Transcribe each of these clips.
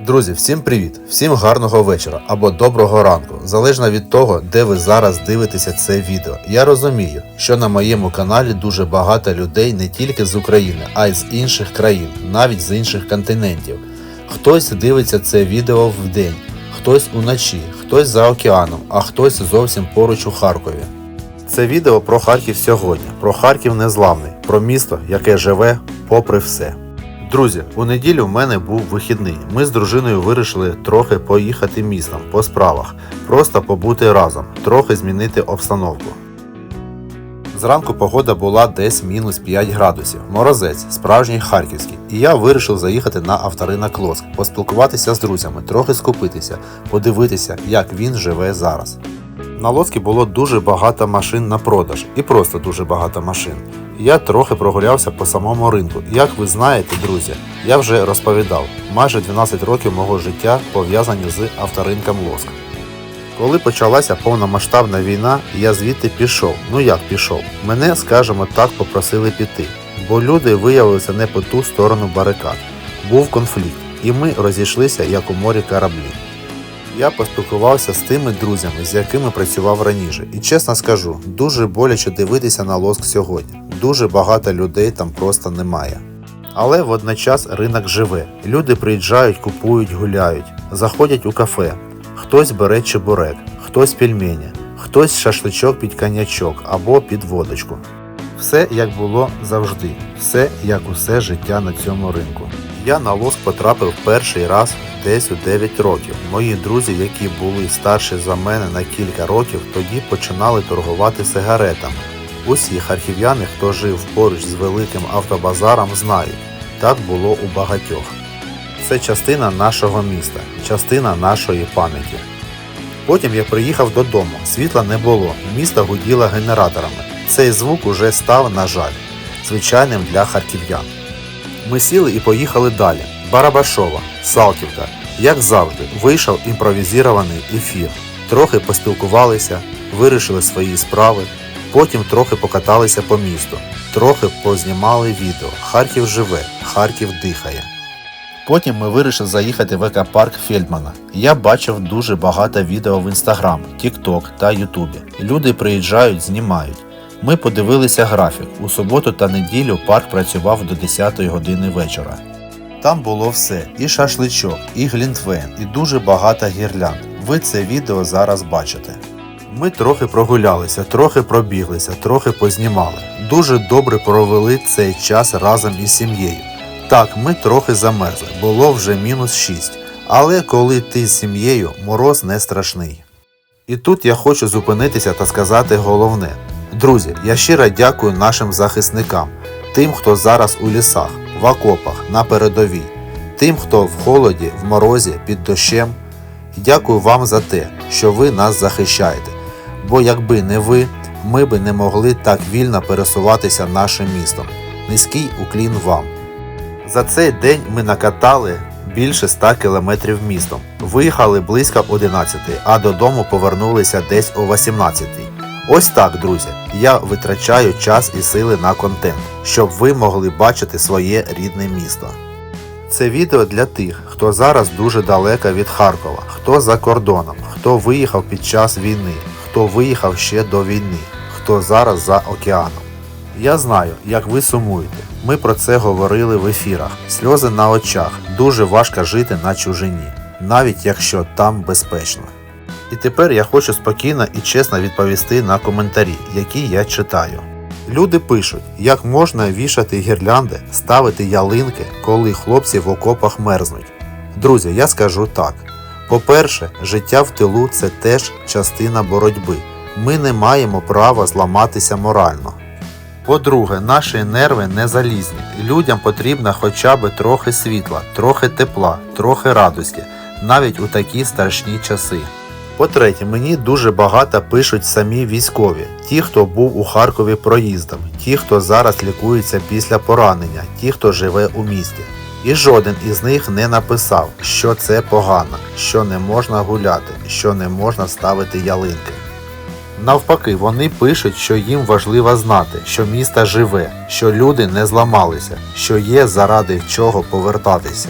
Друзі, всім привіт! Всім гарного вечора або доброго ранку, залежно від того, де ви зараз дивитеся це відео. Я розумію, що на моєму каналі дуже багато людей не тільки з України, а й з інших країн, навіть з інших континентів. Хтось дивиться це відео вдень, хтось уночі, хтось за океаном, а хтось зовсім поруч у Харкові. Це відео про Харків сьогодні, про Харків незламний, про місто, яке живе попри все. Друзі, у неділю в мене був вихідний. Ми з дружиною вирішили трохи поїхати містом по справах, просто побути разом, трохи змінити обстановку. Зранку погода була десь мінус 5 градусів, морозець, справжній харківський, і я вирішив заїхати на авторинок Лоск, поспілкуватися з друзями, трохи скупитися, подивитися, як він живе зараз. На Лоцькі було дуже багато машин на продаж і просто дуже багато машин. Я трохи прогулявся по самому ринку. Як ви знаєте, друзі, я вже розповідав, майже 12 років мого життя пов'язані з авторинком Лоск. Коли почалася повномасштабна війна, я звідти пішов. Ну як пішов? Мене, скажімо так, попросили піти, бо люди виявилися не по ту сторону барикад. Був конфлікт, і ми розійшлися як у морі кораблі. Я поспілкувався з тими друзями, з якими працював раніше, і чесно скажу, дуже боляче дивитися на лоск сьогодні. Дуже багато людей там просто немає. Але водночас ринок живе. Люди приїжджають, купують, гуляють, заходять у кафе. Хтось бере чебурек, хтось пельмені, хтось шашличок під коньячок або під водочку. Все як було завжди, все як усе життя на цьому ринку. Я на лоск потрапив перший раз десь у 9 років. Мої друзі, які були старші за мене на кілька років, тоді починали торгувати сигаретами. Усі харків'яни, хто жив поруч з великим автобазаром, знають, так було у багатьох. Це частина нашого міста, частина нашої пам'яті. Потім я приїхав додому, світла не було, місто гуділо генераторами. Цей звук уже став, на жаль, звичайним для харків'ян. Ми сіли і поїхали далі. Барабашова, Салтівка. Як завжди, вийшов імпровізований ефір. Трохи поспілкувалися, вирішили свої справи, потім трохи покаталися по місту, трохи познімали відео. Харків живе, Харків дихає. Потім ми вирішили заїхати в екопарк Фельдмана. Я бачив дуже багато відео в Інстаграм, Тікток та Ютубі. Люди приїжджають, знімають. Ми подивилися графік. У суботу та неділю парк працював до 10 години вечора. Там було все: і шашличок, і глінтвейн, і дуже багато гірлянд. Ви це відео зараз бачите. Ми трохи прогулялися, трохи пробіглися, трохи познімали. Дуже добре провели цей час разом із сім'єю. Так, ми трохи замерзли, було вже мінус 6. Але коли ти з сім'єю, мороз не страшний. І тут я хочу зупинитися та сказати головне. Друзі, я щиро дякую нашим захисникам, тим, хто зараз у лісах, в окопах, на передовій, тим, хто в холоді, в морозі, під дощем. Дякую вам за те, що ви нас захищаєте. Бо якби не ви, ми би не могли так вільно пересуватися нашим містом. Низький уклін вам. За цей день ми накатали більше 100 кілометрів містом. Виїхали близько 11, а додому повернулися десь о 18. Ось так, друзі, я витрачаю час і сили на контент, щоб ви могли бачити своє рідне місто. Це відео для тих, хто зараз дуже далеко від Харкова, хто за кордоном, хто виїхав під час війни, хто виїхав ще до війни, хто зараз за океаном. Я знаю, як ви сумуєте. Ми про це говорили в ефірах. Сльози на очах. Дуже важко жити на чужині, навіть якщо там безпечно. І тепер я хочу спокійно і чесно відповісти на коментарі, які я читаю. Люди пишуть, як можна вішати гірлянди, ставити ялинки, коли хлопці в окопах мерзнуть. Друзі, я скажу так: по-перше, життя в тилу це теж частина боротьби. Ми не маємо права зламатися морально. По-друге, наші нерви не залізні. Людям потрібно хоча б трохи світла, трохи тепла, трохи радості, навіть у такі страшні часи. По-третє, мені дуже багато пишуть самі військові, ті, хто був у Харкові проїздом, ті, хто зараз лікується після поранення, ті, хто живе у місті. І жоден із них не написав, що це погано, що не можна гуляти, що не можна ставити ялинки. Навпаки, вони пишуть, що їм важливо знати, що місто живе, що люди не зламалися, що є заради чого повертатися.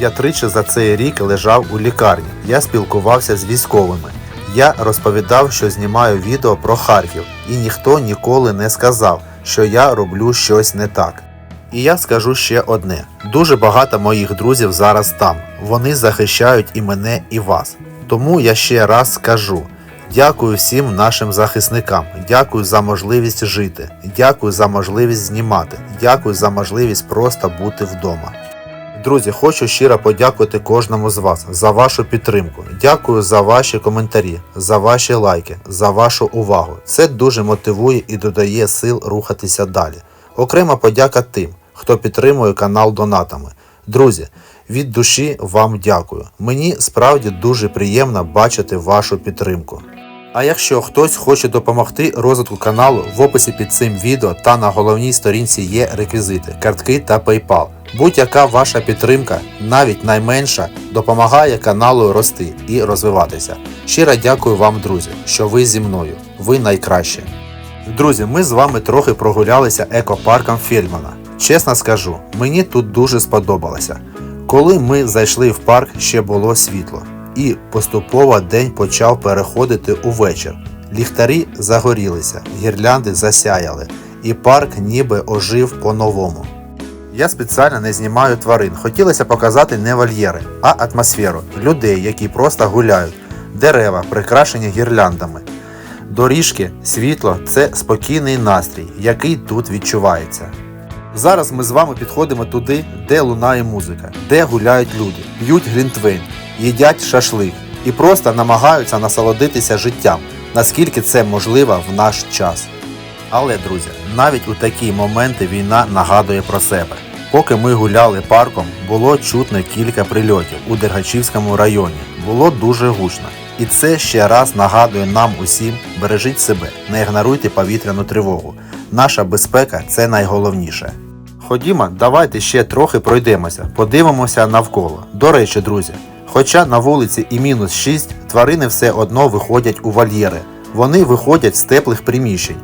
Я тричі за цей рік лежав у лікарні. Я спілкувався з військовими. Я розповідав, що знімаю відео про Харків, і ніхто ніколи не сказав, що я роблю щось не так. І я скажу ще одне: дуже багато моїх друзів зараз там. Вони захищають і мене, і вас. Тому я ще раз скажу: дякую всім нашим захисникам, дякую за можливість жити, дякую за можливість знімати, дякую за можливість просто бути вдома. Друзі, хочу щиро подякувати кожному з вас за вашу підтримку. Дякую за ваші коментарі, за ваші лайки, за вашу увагу. Це дуже мотивує і додає сил рухатися далі. Окрема подяка тим, хто підтримує канал донатами. Друзі, від душі вам дякую. Мені справді дуже приємно бачити вашу підтримку. А якщо хтось хоче допомогти розвитку каналу, в описі під цим відео та на головній сторінці є реквізити, картки та PayPal. Будь-яка ваша підтримка, навіть найменша, допомагає каналу рости і розвиватися. Щиро дякую вам, друзі, що ви зі мною. Ви найкращі. Друзі, ми з вами трохи прогулялися екопарком Фельдмана. Чесно скажу, мені тут дуже сподобалося. Коли ми зайшли в парк, ще було світло, і поступово день почав переходити у вечір. Ліхтарі загорілися, гірлянди засяяли, і парк ніби ожив по-новому. Я спеціально не знімаю тварин. Хотілося показати не вольєри, а атмосферу людей, які просто гуляють, дерева, прикрашені гірляндами. Доріжки, світло це спокійний настрій, який тут відчувається. Зараз ми з вами підходимо туди, де лунає музика, де гуляють люди, п'ють глінтвейн, їдять шашлик і просто намагаються насолодитися життям, наскільки це можливо в наш час. Але, друзі, навіть у такі моменти війна нагадує про себе. Поки ми гуляли парком, було чутно кілька прильотів у Дергачівському районі. Було дуже гучно. І це ще раз нагадує нам усім: бережіть себе, не ігноруйте повітряну тривогу. Наша безпека це найголовніше. Ходімо, давайте ще трохи пройдемося, подивимося навколо. До речі, друзі, хоча на вулиці і мінус 6, тварини все одно виходять у вольєри. Вони виходять з теплих приміщень,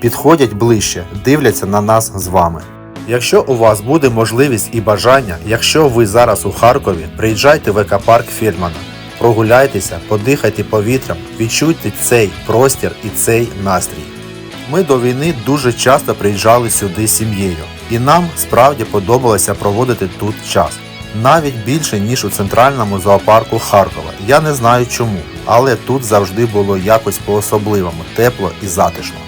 підходять ближче, дивляться на нас з вами. Якщо у вас буде можливість і бажання, якщо ви зараз у Харкові, приїжджайте в екопарк Фельдмана. Прогуляйтеся, подихайте повітрям, відчуйте цей простір і цей настрій. Ми до війни дуже часто приїжджали сюди з сім'єю, і нам справді подобалося проводити тут час. Навіть більше, ніж у центральному зоопарку Харкова. Я не знаю чому, але тут завжди було якось по-особливому, тепло і затишно.